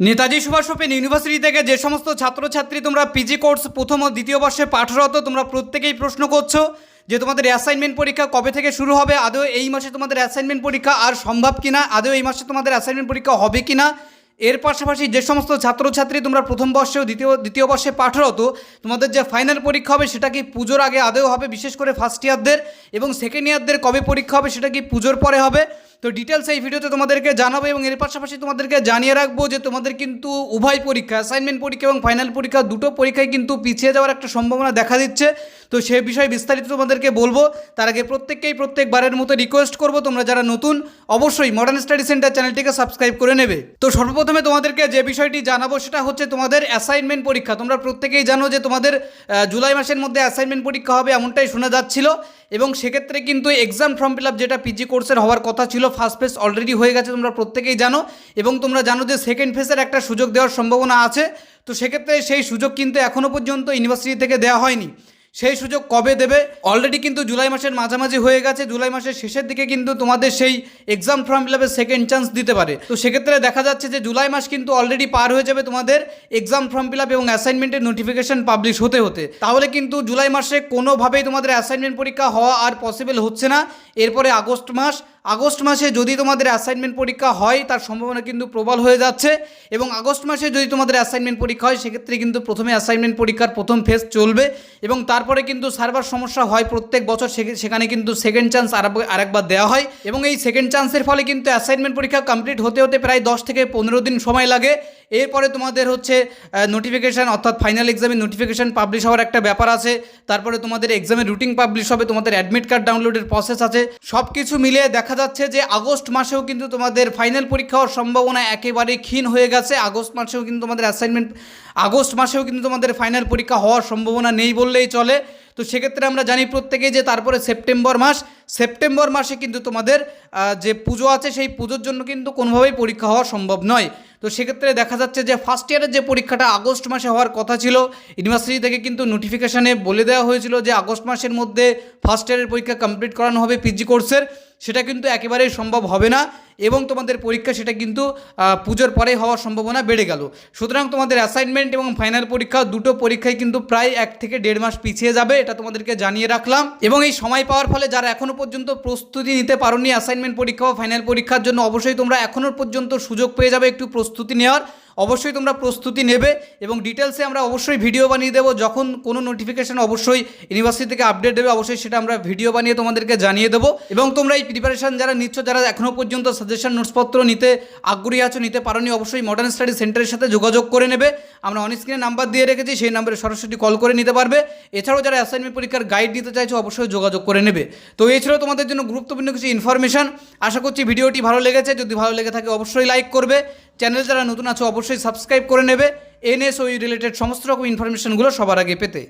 Netaji Subhash open university থেকে যে সমস্ত ছাত্রছাত্রী তোমরা পিজি কোর্স প্রথম ও দ্বিতীয় বর্ষে পাঠরত তোমরা প্রত্যেকেই প্রশ্ন করছ যে তোমাদের অ্যাসাইনমেন্ট পরীক্ষা কবে থেকে শুরু হবে, আদৌ এই মাসে তোমাদের অ্যাসাইনমেন্ট পরীক্ষা আর সম্ভব কিনা, আদৌ এই মাসে তোমাদের অ্যাসাইনমেন্ট পরীক্ষা হবে কিনা, এর পাশাপাশি যে সমস্ত ছাত্রছাত্রী তোমরা প্রথম বর্ষে ও দ্বিতীয় দ্বিতীয় বর্ষে পাঠরত তোমাদের যে ফাইনাল পরীক্ষা হবে সেটা কি পুজোর আগে, আদৌ হবে বিশেষ করে ফার্স্ট ইয়ারদের এবং সেকেন্ড ইয়ারদের কবে পরীক্ষা হবে সেটা কি পুজোর পরে হবে তো ডিটেলস এই ভিডিওতে তোমাদেরকে জানাব এবং এর পাশাপাশি তোমাদেরকে জানিয়ে রাখব যে তোমাদের কিন্তু উভয় পরীক্ষা অ্যাসাইনমেন্ট পরীক্ষা এবং ফাইনাল পরীক্ষা দুটো পরীক্ষায় কিন্তু পিছিয়ে যাওয়ার একটা সম্ভাবনা দেখা দিচ্ছে। তো সে বিষয়ে বিস্তারিত তোমাদেরকে বলব। তার আগে প্রত্যেককেই প্রত্যেকবারের মতো রিকোয়েস্ট করব। তোমরা যারা নতুন, অবশ্যই মডার্ন স্টাডি সেন্টার চ্যানেলটিকে সাবস্ক্রাইব করে নেবে। তো সর্বপ্রথমে তোমাদেরকে যে বিষয়টি জানাব সেটা হচ্ছে তোমাদের অ্যাসাইনমেন্ট পরীক্ষা। তোমরা প্রত্যেকেই জানো যে তোমাদের জুলাই মাসের মধ্যে অ্যাসাইনমেন্ট পরীক্ষা হবে এমনটাই শোনা যাচ্ছিল। এবং সেক্ষেত্রে কিন্তু এক্সাম ফর্ম ফিল আপ যেটা পিজি কোর্সের হওয়ার কথা ছিল ফার্স্ট ফেজ অলরেডি হয়ে গেছে, তোমরা প্রত্যেকেই জানো। এবং তোমরা জানো যে সেকেন্ড ফেজের একটা সুযোগ দেওয়ার সম্ভাবনা আছে। তো সেক্ষেত্রে সেই সুযোগ কিন্তু এখনও পর্যন্ত ইউনিভার্সিটি থেকে দেওয়া হয়নি। সেই সুযোগ কবে দেবে? অলরেডি কিন্তু জুলাই মাসের মাঝামাঝি হয়ে গেছে। জুলাই মাসের শেষের দিকে কিন্তু তোমাদের সেই exam form fill second chance দিতে পারে। তো সেক্ষেত্রে দেখা যাচ্ছে যে জুলাই মাস কিন্তু অলরেডি পার হয়ে যাবে তোমাদের এক্সাম ফর্ম ফিল এবং অ্যাসাইনমেন্টের নোটিফিকেশন পাবলিশ হতে হতে। তাহলে কিন্তু জুলাই মাসে কোনোভাবেই তোমাদের অ্যাসাইনমেন্ট পরীক্ষা হওয়া আর পসিবল হচ্ছে না। এরপরে আগস্ট মাস আগস্ট মাসে যদি তোমাদের অ্যাসাইনমেন্ট পরীক্ষা হয়, তার সম্ভাবনা কিন্তু প্রবল হয়ে যাচ্ছে। এবং আগস্ট মাসে যদি তোমাদের অ্যাসাইনমেন্ট পরীক্ষা হয়, সেক্ষেত্রে কিন্তু প্রথমে অ্যাসাইনমেন্ট পরীক্ষার প্রথম ফেজ চলবে। এবং তারপরে কিন্তু সার্ভার সমস্যা হয় প্রত্যেক বছর সেখানে কিন্তু সেকেন্ড চান্স আরেকবার দেওয়া হয়। এবং এই সেকেন্ড চান্সের ফলে কিন্তু অ্যাসাইনমেন্ট পরীক্ষা কমপ্লিট হতে হতে প্রায় দশ থেকে পনেরো দিন সময় লাগে। এরপরে তোমাদের হচ্ছে নোটিফিকেশান অর্থাৎ ফাইনাল এক্সামের নোটিফিকেশান পাবলিশ হওয়ার একটা ব্যাপার আছে। তারপরে তোমাদের এক্সামের রুটিন পাবলিশ হবে, তোমাদের অ্যাডমিট কার্ড ডাউনলোডের প্রসেস আছে। সব কিছু মিলিয়ে দেখা যাচ্ছে যে আগস্ট মাসেও কিন্তু তোমাদের ফাইনাল পরীক্ষা হওয়ার সম্ভাবনা একেবারে ক্ষীণ হয়ে গেছে। আগস্ট মাসেও কিন্তু তোমাদের অ্যাসাইনমেন্ট আগস্ট মাসেও কিন্তু তোমাদের ফাইনাল পরীক্ষা হওয়ার সম্ভাবনা নেই বললেই চলে। তো সেক্ষেত্রে আমরা জানি প্রত্যেকেই যে তারপরে সেপ্টেম্বর মাস সেপ্টেম্বর মাসে কিন্তু তোমাদের যে পুজো আছে সেই পুজোর জন্য কিন্তু কোনোভাবেই পরীক্ষা হওয়া সম্ভব নয়। তো সেক্ষেত্রে দেখা যাচ্ছে যে ফার্স্ট ইয়ারের যে পরীক্ষাটা আগস্ট মাসে হওয়ার কথা ছিল ইউনিভার্সিটি থেকে কিন্তু নোটিফিকেশানে বলে দেওয়া হয়েছিল যে আগস্ট মাসের মধ্যে ফার্স্ট ইয়ারের পরীক্ষা কমপ্লিট করানো হবে পিজি কোর্সের সেটা কিন্তু একেবারেই সম্ভব হবে না এবং তোমাদের পরীক্ষা সেটা কিন্তু পুজোর পরে হওয়ার সম্ভাবনা বেড়ে গেল। সুতরাং তোমাদের অ্যাসাইনমেন্ট এবং ফাইনাল পরীক্ষা, দুটো পরীক্ষায় কিন্তু প্রায় এক থেকে দেড় মাস পিছিয়ে যাবে, এটা তোমাদেরকে জানিয়ে রাখলাম। এবং এই সময় পাওয়ার ফলে যারা এখনও পর্যন্ত প্রস্তুতি নিতে পারোনি অ্যাসাইনমেন্ট পরীক্ষা বা ফাইনাল পরীক্ষার জন্য, অবশ্যই তোমরা এখনও পর্যন্ত সুযোগ পেয়ে যাবে একটু প্রস্তুতি নেওয়ার। অবশ্যই তোমরা প্রস্তুতি নেবে এবং ডিটেলসে আমরা অবশ্যই ভিডিও বানিয়ে দেবো। যখন কোনো নোটিফিকেশান অবশ্যই ইউনিভার্সিটি থেকে আপডেট দেবে, অবশ্যই সেটা আমরা ভিডিও বানিয়ে তোমাদেরকে জানিয়ে দেবো। এবং তোমরা এই প্রিপারেশান যারা নিচ্ছ, যারা এখনও পর্যন্ত সাজেশন নোটসপত্র নিতে আগ্রহী আছো, নিতে পারোনি, অবশ্যই মডার্ন স্টাডি সেন্টারের সাথে যোগাযোগ করে নেবে। আমরা অন স্ক্রিনে নাম্বার দিয়ে রেখেছি, সেই নাম্বারে সরাসরি কল করে নিতে পারবে। এছাড়াও যারা অ্যাসাইনমেন্ট পরীক্ষার গাইড নিতে চাইছো, অবশ্যই যোগাযোগ করে নেবে। তো এছাড়াও তোমাদের জন্য গুরুত্বপূর্ণ কিছু ইনফরমেশন আশা করছি ভিডিওটি ভালো লেগেছে। যদি ভালো লেগে থাকে, অবশ্যই লাইক করবে। চ্যানেল যারা নতুন আছো, অবশ্যই সাবস্ক্রাইব করে নেবে। এনএসওই রিলেটেড সমস্ত রকম ইনফরমেশনগুলো সবার আগে পেতে।